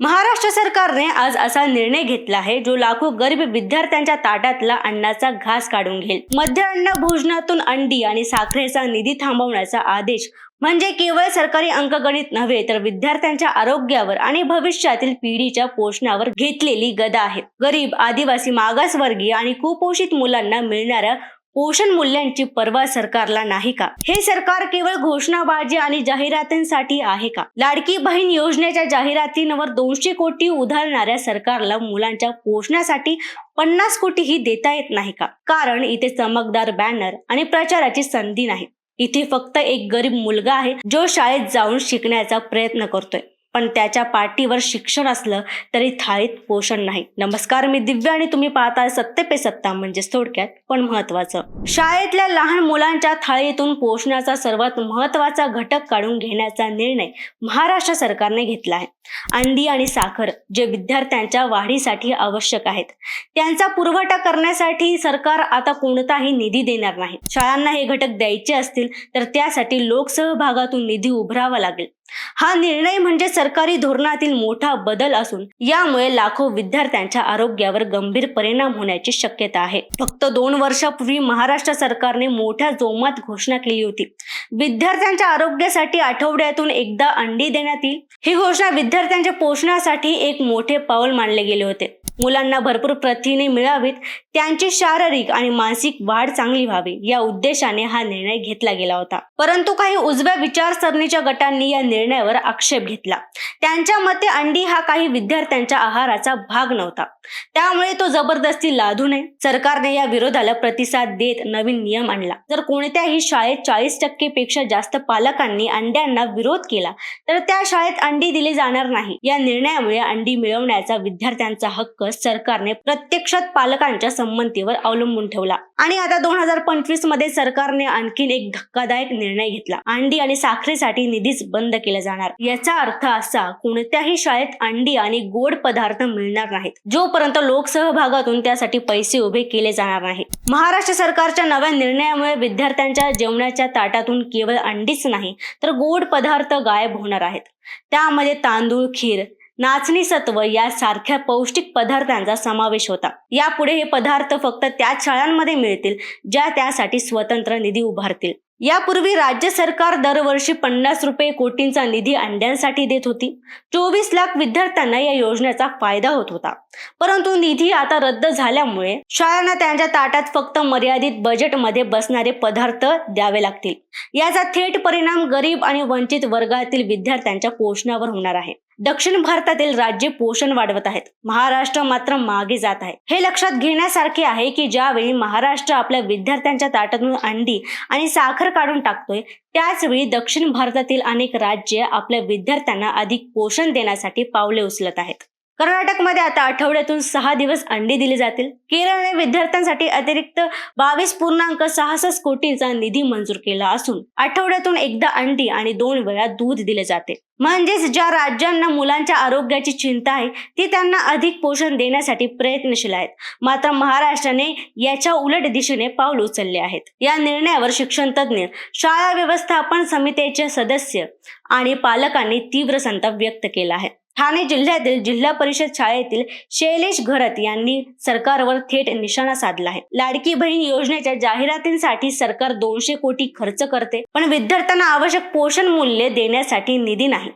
महाराष्ट्र सरकारने आज असा निर्णय घेतला आहे जो लाखो गरीब विद्यार्थ्यांच्या ताटातला अन्नाचा घास काढून घेईल. मध्य अन्न भोजनातून अंडी आणि साखरेचा निधी थांबवण्याचा आदेश म्हणजे केवळ सरकारी अंकगणित नव्हे तर विद्यार्थ्यांच्या आरोग्यावर आणि भविष्यातील पिढीच्या पोषणावर घेतलेली गदा आहे. गरीब आदिवासी मागासवर्गीय आणि कुपोषित मुलांना मिळणाऱ्या पोषण मूल्यांची पर्वा सरकारला नाही का? हे सरकार केवळ घोषणाबाजी आणि जाहिरातींसाठी आहे का? लाडकी बहीण योजनेच्या जाहिरातींवर दोनशे कोटी उधारणाऱ्या सरकारला मुलांच्या पोषणासाठी पन्नास कोटीही देता येत नाही का? कारण इथे चमकदार बॅनर आणि प्रचाराची संधी नाही. इथे फक्त एक गरीब मुलगा आहे जो शाळेत जाऊन शिकण्याचा प्रयत्न करतोय. पण त्याच्या पाठीवर शिक्षण असलं तरी थाळीत पोषण नाही. नमस्कार मी दिव्या आणि तुम्ही पाहताय सत्य पे सत्ता म्हणजे थोडक्यात पण महत्वाचं शाळेतल्या लहान मुलांच्या थाळीतून पोषणाचा सर्वात महत्त्वाचा घटक काढून घेण्याचा निर्णय महाराष्ट्र सरकारने घेतला आहे. अंडी आणि साखर जे विद्यार्थ्यांच्या वाढीसाठी आवश्यक आहेत. त्यांचा पुरवठा करण्यासाठी सरकार आता कोणताही निधी देणार नाही. शाळांना हे घटक द्यायचे असतील तर त्यासाठी लोकसहभागातून निधी उभारावा लागेल. हा निर्णय म्हणजे सरकारी धोरणातील मोठा बदल असून यामुळे लाखो विद्यार्थ्यांच्या आरोग्यावर गंभीर परिणाम होण्याची शक्यता आहे. फक्त दोन वर्षापूर्वी महाराष्ट्र सरकारने मोठ्या जोमात घोषणा केली होती. विद्यार्थ्यांच्या आरोग्यासाठी आठवड्यातून एकदा अंडी देण्यात येईल? ही घोषणा विद्यार्थ्यांच्या पोषणासाठी एक मोठे पाऊल मानले गेले होते. मुलांना भरपूर प्रथिने मिळावीत त्यांची शारीरिक आणि मानसिक वाढ चांगली व्हावी या उद्देशाने हा निर्णय घेतला गेला होता. परंतु काही उजव्या विचारसरणीच्या गटांनी या निर्णयावर आक्षेप घेतला. त्यांच्या मते अंडी हा काही विद्यार्थ्यांच्या आहाराचा भाग नव्हता. त्यामुळे तो जबरदस्ती लादू नये. सरकारने या विरोधाला प्रतिसाद देत नवीन नियम आणला. जर कोणत्याही शाळेत चाळीस टक्के पेक्षा जास्त पालकांनी अंड्यांना विरोध केला तर त्या शाळेत अंडी दिली जाणार नाही. या निर्णयामुळे अंडी मिळवण्याचा विद्यार्थ्यांचा हक्क सरकारने प्रत्यक्षात पालकांच्या संमतीवर अवलंबून ठेवला. आणि आता दोन हजार पंचवीसमध्ये सरकारने आणखीन एक धक्कादायक निर्णय घेतला. अंडी आणि साखरेसाठी निधीच बंद केला जाणार. याचा अर्थ असा कोणत्याही शाळेत अंडी आणि गोड पदार्थ मिळणार नाहीत. जोपर्यंत लोकसहभागातून त्यासाठी पैसे उभे केले जाणार नाहीत महाराष्ट्र सरकारच्या नव्या निर्णयामुळे विद्यार्थ्यांच्या जेवणाच्या ताटातून केवळ अंडीच नाही तर गोड पदार्थ गायब होणार आहेत. त्यामध्ये तांदूळ खीर नाचणी सत्व यासारख्या पौष्टिक पदार्थांचा समावेश होता. यापुढे हे पदार्थ फक्त त्याच शाळांमध्ये मिळतील ज्या त्यासाठी स्वतंत्र निधी उभारतील. यापूर्वी राज्य सरकार दरवर्षी पन्नास रुपये कोटींचा निधी अंड्यांसाठी देत होती. चोवीस लाख विद्यार्थ्यांना या योजनेचा फायदा होत होता. परंतु निधी आता रद्द झाल्यामुळे शाळांना त्यांच्या ताटात फक्त मर्यादित बजेटमध्ये बसणारे पदार्थ द्यावे लागतील. याचा थेट परिणाम गरीब आणि वंचित वर्गातील विद्यार्थ्यांच्या पोषणावर होणार आहे. दक्षिण भारतातील राज्ये पोषण वाढवत आहेत. महाराष्ट्र मात्र मागे जात आहे. हे लक्षात घेण्यासारखे आहे की ज्यावेळी महाराष्ट्र आपल्या विद्यार्थ्यांच्या ताटातून अंडी आणि साखर काढून टाकतोय त्याचवेळी दक्षिण भारतातील अनेक राज्य आपल्या विद्यार्थ्यांना अधिक पोषण देण्यासाठी पावले उचलत आहेत. कर्नाटकमध्ये आता आठवड्यातून सहा दिवस अंडी दिली जातील. केरळने विद्यार्थ्यांसाठी अतिरिक्त बावीस पूर्णांक सहासष्ट कोटींचा निधी मंजूर केला असून आठवड्यातून एकदा अंडी आणि दोन वेळा दूध दिले जाते. म्हणजेच ज्या राज्यांना मुलांच्या आरोग्याची चिंता आहे ती त्यांना अधिक पोषण देण्यासाठी प्रयत्नशील आहेत. मात्र महाराष्ट्राने याच्या उलट दिशेने पाऊल उचलले आहेत. या निर्णयावर शिक्षण तज्ज्ञ शाळा व्यवस्थापन समितीचे सदस्य आणि पालकांनी तीव्र संताप व्यक्त केला आहे. ठाणे जिल्ह्यातील जिल्हा परिषद शाळेतील शैलेश घरत यांनी सरकारवर थेट निशाणा साधला आहे. लाडकी बहीण योजनेच्या जाहिरातींसाठी सरकार दोनशे कोटी खर्च करते पण विद्यार्थ्यांना आवश्यक पोषण मूल्य देण्यासाठी निधी नाही.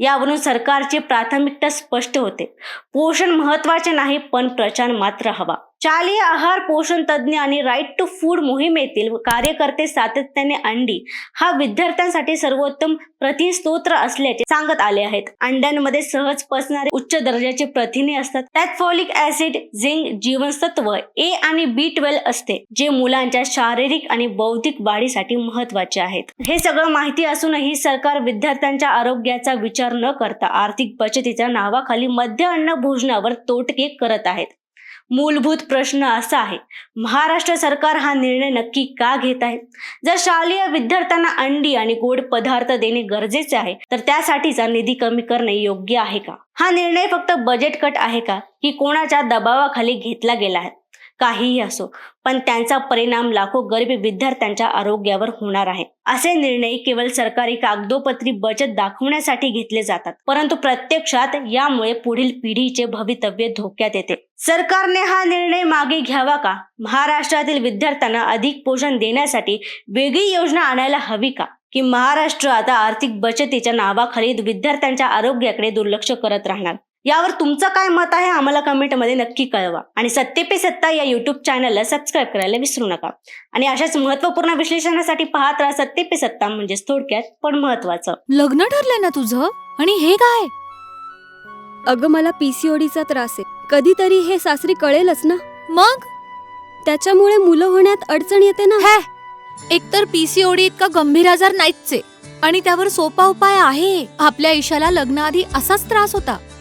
यावरून सरकारची प्राथमिकता स्पष्ट होते. पोषण महत्त्वाचे नाही पण प्रचार मात्र हवा. शालेय आहार पोषण तज्ज्ञ आणि राईट टू फूड मोहिमेतील कार्यकर्ते सातत्याने अंडी हा विद्यार्थ्यांसाठी सर्वोत्तम प्रतिस्तोत्र असल्याचे सांगत आले आहेत. अंड्यांमध्ये सहज पसणारे उच्च दर्जाचे प्रथिने असतात. त्यात फॉलिक ऍसिड झिंक जीवनसत्व ए आणि बी ट्वेल्व असते जे मुलांच्या शारीरिक आणि बौद्धिक वाढीसाठी महत्त्वाचे आहेत. हे सगळं माहिती असूनही सरकार विद्यार्थ्यांच्या आरोग्याचा विचार न करता आर्थिक बचतीच्या नावाखाली मध्य अन्न भोजनावर तोटके करत आहेत. मूलभूत प्रश्न असा आहे. महाराष्ट्र सरकार हा निर्णय नक्की का घेत आहे? जर शालेय विद्यार्थ्यांना अंडी आणि गोड पदार्थ देणे गरजेचे आहे तर त्यासाठीचा निधी कमी करणे योग्य आहे का? हा निर्णय फक्त बजेट कट आहे का? की कोणाच्या दबावाखाली घेतला गेला आहे? काहीही असो पण त्यांचा परिणाम लाखो गरीब विद्यार्थ्यांच्या आरोग्यावर होणार आहे. असे निर्णय केवळ सरकारी कागदोपत्री बचत दाखवण्यासाठी घेतले जातात परंतु प्रत्यक्षात यामुळे पुढील पिढीचे भवितव्य धोक्यात येते. सरकारने हा निर्णय मागे घ्यावा का? महाराष्ट्रातील विद्यार्थ्यांना अधिक पोषण देण्यासाठी वेगळी योजना आणायला हवी का? की महाराष्ट्र आता आर्थिक बचतीच्या नावाखाली विद्यार्थ्यांच्या आरोग्याकडे दुर्लक्ष करत राहणार? यावर तुमचं काय मत आहे आम्हाला कमेंटमध्ये नक्की कळवा. आणि सत्य पे सत्ता या युट्यूब चॅनलला सबस्क्राईब करायला विसरू नका. आणि अशाच महत्त्वपूर्ण विश्लेषणासाठी पाहत राहा सत्य पे सत्ता म्हणजेच थोडक्यात पण महत्वाचं लग्न ठरलंय ना तुझं? आणि हे काय? अगं मला पीसीओडीचा त्रास आहे. कधीतरी हे सासरी कळेलच ना? मग? त्याच्यामुळे मुलं होण्यात अडचण येते ना? हे! एकतर पीसीओडी इतका गंभीर आजार नाहीच आहे आणि त्यावर सोपा उपाय आहे. आपल्या ईशाला लग्नाआधी असाच त्रास होता.